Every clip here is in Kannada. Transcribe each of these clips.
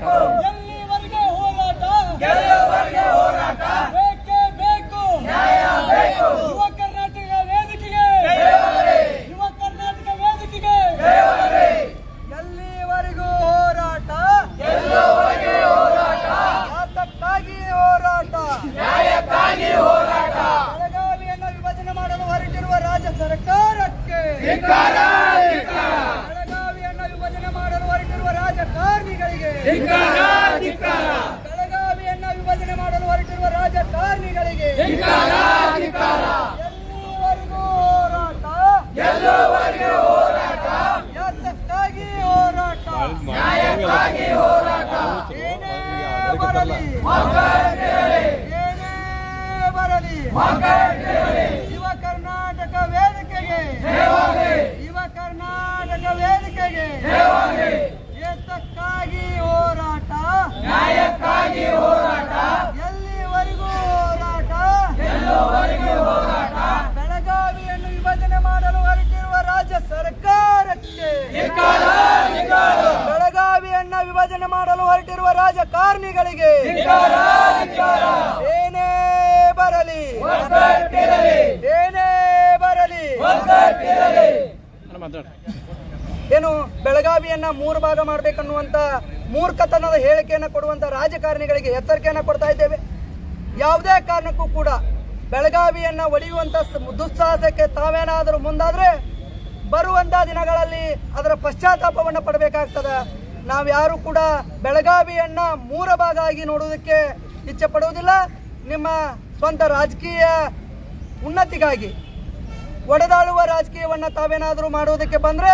ಬೇಕು ಎಲ್ಲಿವರೆಗೆ ಹೋರಾಟ. ಗೆಲ್ಲುವವರೆಗೆ ಹೋರಾಟ. ಬೇಕೇ ಬೇಕು. ನ್ಯಾಯ ಬೇಕು. ಯುವ ಕರ್ನಾಟಕ ವೇದಿಕೆಗೆ. ಯುವ ಕರ್ನಾಟಕ ವೇದಿಕೆಗೆ. ಎಲ್ಲಿವರೆಗೂ ಹೋರಾಟ. ಗೆಲ್ಲುವವರೆಗೆ ಹೋರಾಟ. ಆತಕ್ಕಾಗಿ ಹೋರಾಟ. ನ್ಯಾಯಕ್ಕಾಗಿ ಹೋರಾಟ. ಬೆಳಗಾವಿಯನ್ನು ವಿಭಜನೆ ಮಾಡಲು ಹೊರಟಿರುವ ರಾಜ್ಯ ಸರ್ಕಾರಕ್ಕೆ ಬೆಳಗಾವಿಯನ್ನ ವಿಭಜನೆ ಮಾಡಲು ಹೊರಟಿರುವ ರಾಜಕಾರಣಿಗಳಿಗೆ ಎಲ್ಲಿವರೆಗೂ ಹೋರಾಟ. ಯಾತಕ್ಕಾಗಿ ಹೋರಾಟ? ಏನೇ ಬರಲಿ. ಏನೇ ಬರಲಿ ಯುವ ಕರ್ನಾಟಕ ವೇದಿಕೆಗೆ ಯುವ ಕರ್ನಾಟಕ ವೇದಿಕೆಗೆ ಏತಕ್ಕಾಗಿ ಹೋರಾಟ ನ್ಯಾಯಕ್ಕಾಗಿ ಹೋರಾಟ ಎಲ್ಲಿವರೆಗೂ ಹೋರಾಟ ಬೆಳಗಾವಿಯನ್ನು ವಿಭಜನೆ ಮಾಡಲು ಹೊರಟಿರುವ ರಾಜ್ಯ ಸರ್ಕಾರಕ್ಕೆ ಬೆಳಗಾವಿಯನ್ನ ವಿಭಜನೆ ಮಾಡಲು ಹೊರಟಿರುವ ರಾಜಕಾರಣಿಗಳಿಗೆ ಏನೇ ಬರಲಿ. ಏನೇ ಬರಲಿ. ಏನು ಬೆಳಗಾವಿಯನ್ನ ಮೂರು ಭಾಗ ಮಾಡ್ಬೇಕನ್ನುವಂತ ಮೂರ್ಖತನದ ಹೇಳಿಕೆಯನ್ನು ಕೊಡುವಂತ ರಾಜಕಾರಣಿಗಳಿಗೆ ಎಚ್ಚರಿಕೆಯನ್ನ ಕೊಡ್ತಾ ಇದ್ದೇವೆ. ಯಾವುದೇ ಕಾರಣಕ್ಕೂ ಕೂಡ ಬೆಳಗಾವಿಯನ್ನ ಒಡೆಯುವಂತ ದುಸ್ಸಾಹಸಕ್ಕೆ ತಾವೇನಾದರೂ ಮುಂದಾದ್ರೆ ಬರುವಂತ ದಿನಗಳಲ್ಲಿ ಅದರ ಪಶ್ಚಾತ್ತಾಪವನ್ನು ಪಡಬೇಕಾಗ್ತದೆ. ನಾವ್ಯಾರು ಕೂಡ ಬೆಳಗಾವಿಯನ್ನ ಮೂರ ಭಾಗ ಆಗಿ ನೋಡೋದಕ್ಕೆ ಇಚ್ಛೆ ಪಡುವುದಿಲ್ಲ. ನಿಮ್ಮ ಸ್ವಂತ ರಾಜಕೀಯ ಉನ್ನತಿಗಾಗಿ ಒಡೆದಾಳುವ ರಾಜಕೀಯವನ್ನ ತಾವೇನಾದರೂ ಮಾಡುವುದಕ್ಕೆ ಬಂದ್ರೆ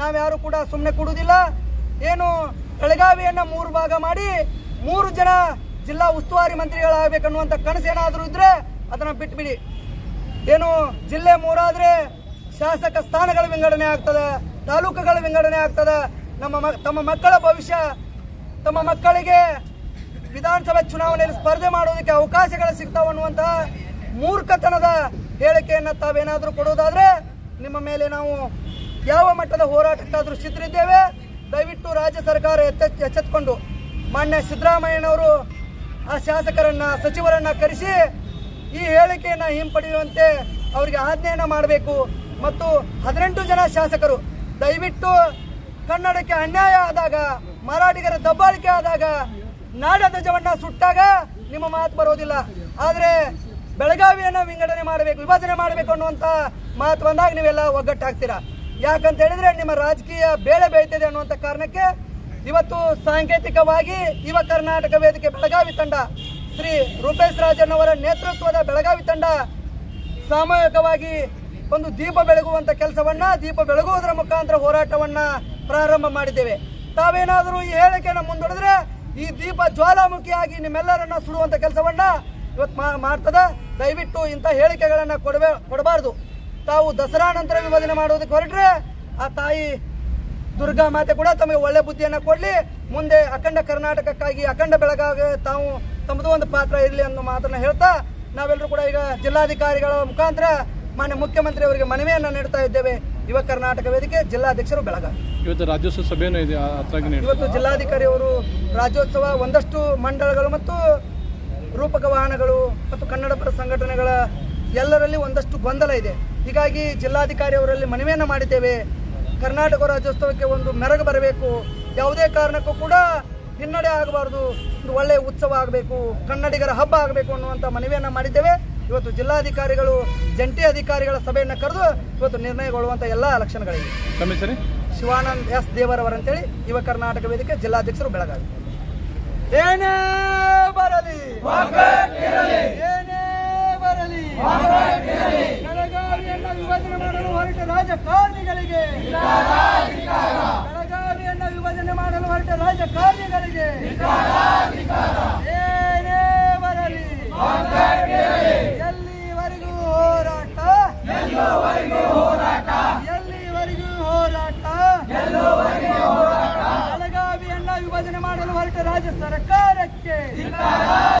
ನಾವ್ಯಾರು ಕೂಡ ಸುಮ್ಮನೆ ಕೊಡುವುದಿಲ್ಲ. ಏನು ಬೆಳಗಾವಿಯನ್ನ ಮೂರು ಭಾಗ ಮಾಡಿ ಮೂರು ಜನ ಜಿಲ್ಲಾ ಉಸ್ತುವಾರಿ ಮಂತ್ರಿಗಳಾಗಬೇಕನ್ನುವಂತ ಕನಸೇನಾದರೂ ಇದ್ರೆ ಅದನ್ನ ಬಿಟ್ಬಿಡಿ. ಏನು ಜಿಲ್ಲೆ ಮೂರಾದ್ರೆ ಶಾಸಕ ಸ್ಥಾನಗಳ ವಿಂಗಡಣೆ ಆಗ್ತದೆ, ತಾಲೂಕುಗಳ ವಿಂಗಡಣೆ ಆಗ್ತದೆ ನಮ್ಮ ತಮ್ಮ ಮಕ್ಕಳ ಭವಿಷ್ಯ, ತಮ್ಮ ಮಕ್ಕಳಿಗೆ ವಿಧಾನಸಭೆ ಚುನಾವಣೆಯಲ್ಲಿ ಸ್ಪರ್ಧೆ ಮಾಡೋದಕ್ಕೆ ಅವಕಾಶಗಳು ಸಿಗ್ತಾವ ಅನ್ನುವಂತಹ ಮೂರ್ಖತನದ ಹೇಳಿಕೆಯನ್ನು ತಾವೇನಾದರೂ ಕೊಡುವುದಾದ್ರೆ ನಿಮ್ಮ ಮೇಲೆ ನಾವು ಯಾವ ಮಟ್ಟದ ಹೋರಾಟಕ್ಕಾದರೂ ಸಿದ್ಧರಿದ್ದೇವೆ. ದಯವಿಟ್ಟು ರಾಜ್ಯ ಸರ್ಕಾರ ಎತ್ತ, ಎಚ್ಚೆತ್ಕೊಂಡು ಮಾನ್ಯ ಸಿದ್ದರಾಮಯ್ಯನವರು ಆ ಶಾಸಕರನ್ನ, ಸಚಿವರನ್ನ ಕರೆಸಿ ಈ ಹೇಳಿಕೆಯನ್ನ ಹಿಂಪಡೆಯುವಂತೆ ಅವರಿಗೆ ಆಜ್ಞೆಯನ್ನ ಮಾಡಬೇಕು. ಮತ್ತು ಹದಿನೆಂಟು ಜನ ಶಾಸಕರು, ದಯವಿಟ್ಟು ಕನ್ನಡಕ್ಕೆ ಅನ್ಯಾಯ ಆದಾಗ, ಮರಾಠಿಗರ ದಬ್ಬಾಳಿಕೆ ಆದಾಗ, ನಾಡ ಧ್ವಜವನ್ನ ಸುಟ್ಟಾಗ ನಿಮ್ಮ ಮಾತು ಬರೋದಿಲ್ಲ. ಆದ್ರೆ ಬೆಳಗಾವಿಯನ್ನ ವಿಂಗಡಣೆ ಮಾಡಬೇಕು, ವಿಭಜನೆ ಮಾಡಬೇಕು ಅನ್ನುವಂತ ಮಾತು ಬಂದಾಗ ನೀವೆಲ್ಲ ಒಗ್ಗಟ್ಟಾಗ್ತೀರಾ? ಯಾಕಂತ ಹೇಳಿದ್ರೆ ನಿಮ್ಮ ರಾಜಕೀಯ ಬೇಳೆ ಬೇಯ್ತದೆ ಅನ್ನುವಂತ ಕಾರಣಕ್ಕೆ ಇವತ್ತು ಸಾಂಕೇತಿಕವಾಗಿ ಯುವ ಕರ್ನಾಟಕ ವೇದಿಕೆ ಬೆಳಗಾವಿ ತಂಡ, ಶ್ರೀ ರೂಪೇಶ್ ರಾಜನ್ ಅವರ ನೇತೃತ್ವದ ಬೆಳಗಾವಿ ತಂಡ ಸಾಮೂಹಿಕವಾಗಿ ಒಂದು ದೀಪ ಬೆಳಗುವಂತ ಕೆಲಸವನ್ನ, ದೀಪ ಬೆಳಗುವುದರ ಮುಖಾಂತರ ಹೋರಾಟವನ್ನ ಪ್ರಾರಂಭ ಮಾಡಿದ್ದೇವೆ. ತಾವೇನಾದರೂ ಈ ಹೇಳಿಕೆಯನ್ನು ಮುಂದೂಡಿದ್ರೆ ಈ ದೀಪ ಜ್ವಾಲಾಮುಖಿಯಾಗಿ ನಿಮ್ಮೆಲ್ಲರನ್ನ ಸುಡುವಂತ ಕೆಲಸವನ್ನ ಇವತ್ತು ಮಾಡ್ತದ. ದಯವಿಟ್ಟು ಇಂಥ ಹೇಳಿಕೆಗಳನ್ನ ಕೊಡಬೇ ಕೊಡಬಾರದು. ತಾವು ದಸರಾ ನಂತರ ವಿಭಜನೆ ಮಾಡುವುದಕ್ಕೆ ಹೊರಟ್ರೆ ಆ ತಾಯಿ ದುರ್ಗಾ ಮಾತೆ ಕೂಡ ತಮಗೆ ಒಳ್ಳೆ ಬುದ್ಧಿಯನ್ನ ಕೊಡ್ಲಿ. ಮುಂದೆ ಅಖಂಡ ಕರ್ನಾಟಕಕ್ಕಾಗಿ, ಅಖಂಡ ಬೆಳಗಾವಿ ತಾವು ತಮ್ಮದು ಒಂದು ಪಾತ್ರ ಇರಲಿ ಅನ್ನೋ ಮಾತನ್ನ ಹೇಳ್ತಾ ನಾವೆಲ್ಲರೂ ಕೂಡ ಈಗ ಜಿಲ್ಲಾಧಿಕಾರಿಗಳ ಮುಖಾಂತರ ಮಾನ್ಯ ಮುಖ್ಯಮಂತ್ರಿ ಅವರಿಗೆ ಮನವಿಯನ್ನು ನೀಡ್ತಾ ಇದ್ದೇವೆ. ಯುವ ಕರ್ನಾಟಕ ವೇದಿಕೆ ಜಿಲ್ಲಾಧ್ಯಕ್ಷರು ಬೆಳಗಾವಿ. ಇವತ್ತು ರಾಜ್ಯೋತ್ಸವ ಇದೆ ಇವತ್ತು ಜಿಲ್ಲಾಧಿಕಾರಿ ಅವರು ರಾಜ್ಯೋತ್ಸವ ಒಂದಷ್ಟು ಮಂಡಳಗಳು ಮತ್ತು ರೂಪಕ ವಾಹನಗಳು ಮತ್ತು ಕನ್ನಡಪರ ಸಂಘಟನೆಗಳ ಎಲ್ಲರಲ್ಲಿ ಒಂದಷ್ಟು ಗೊಂದಲ ಇದೆ. ಹೀಗಾಗಿ ಜಿಲ್ಲಾಧಿಕಾರಿ ಅವರಲ್ಲಿ ಮನವಿಯನ್ನು ಮಾಡಿದ್ದೇವೆ. ಕರ್ನಾಟಕ ರಾಜ್ಯೋತ್ಸವಕ್ಕೆ ಒಂದು ಮೆರಗು ಬರಬೇಕು. ಯಾವುದೇ ಕಾರಣಕ್ಕೂ ಕೂಡ ಹಿನ್ನಡೆ ಆಗಬಾರದು. ಒಂದು ಒಳ್ಳೆಯ ಉತ್ಸವ ಆಗಬೇಕು. ಕನ್ನಡಿಗರ ಹಬ್ಬ ಆಗಬೇಕು ಅನ್ನುವಂಥ ಮನವಿಯನ್ನು ಮಾಡಿದ್ದೇವೆ. ಇವತ್ತು ಜಿಲ್ಲಾಧಿಕಾರಿಗಳು ಜಂಟಿ ಅಧಿಕಾರಿಗಳ ಸಭೆಯನ್ನು ಕರೆದು ಇವತ್ತು ನಿರ್ಣಯಗೊಳ್ಳುವಂಥ ಎಲ್ಲ ಲಕ್ಷಣಗಳಿವೆ. ಶಿವಾನಂದ್ ಎಸ್ ದೇವರವರ್ ಅಂತೇಳಿ ಯುವ ಕರ್ನಾಟಕ ವೇದಿಕೆ ಜಿಲ್ಲಾಧ್ಯಕ್ಷರು ಬೆಳಗಾವಿ. ಏನೇ ಬರಲಿ! ಏನೇ ಬರಲಿ! ಬೆಳಗಾವಿಯನ್ನ ವಿಭಜನೆ ಮಾಡಲು ಹೊರಟ ರಾಜಕಾರಣಿಗಳಿಗೆ! ಬೆಳಗಾವಿಯನ್ನ ವಿಭಜನೆ ಮಾಡಲು ಹೊರಟ ರಾಜಕಾರಣಿಗಳಿಗೆ ಏನೇ ಬರಲಿ ಎಲ್ಲಿವರೆಗೂ ಹೋರಾಟ ಎಲ್ಲಿವರೆಗೂ ಹೋರಾಟ. ಬೆಳಗಾವಿಯನ್ನ ವಿಭಜನೆ ಮಾಡಲು ಹೊರಟ ರಾಜ್ಯ ಸರ್ಕಾರಕ್ಕೆ.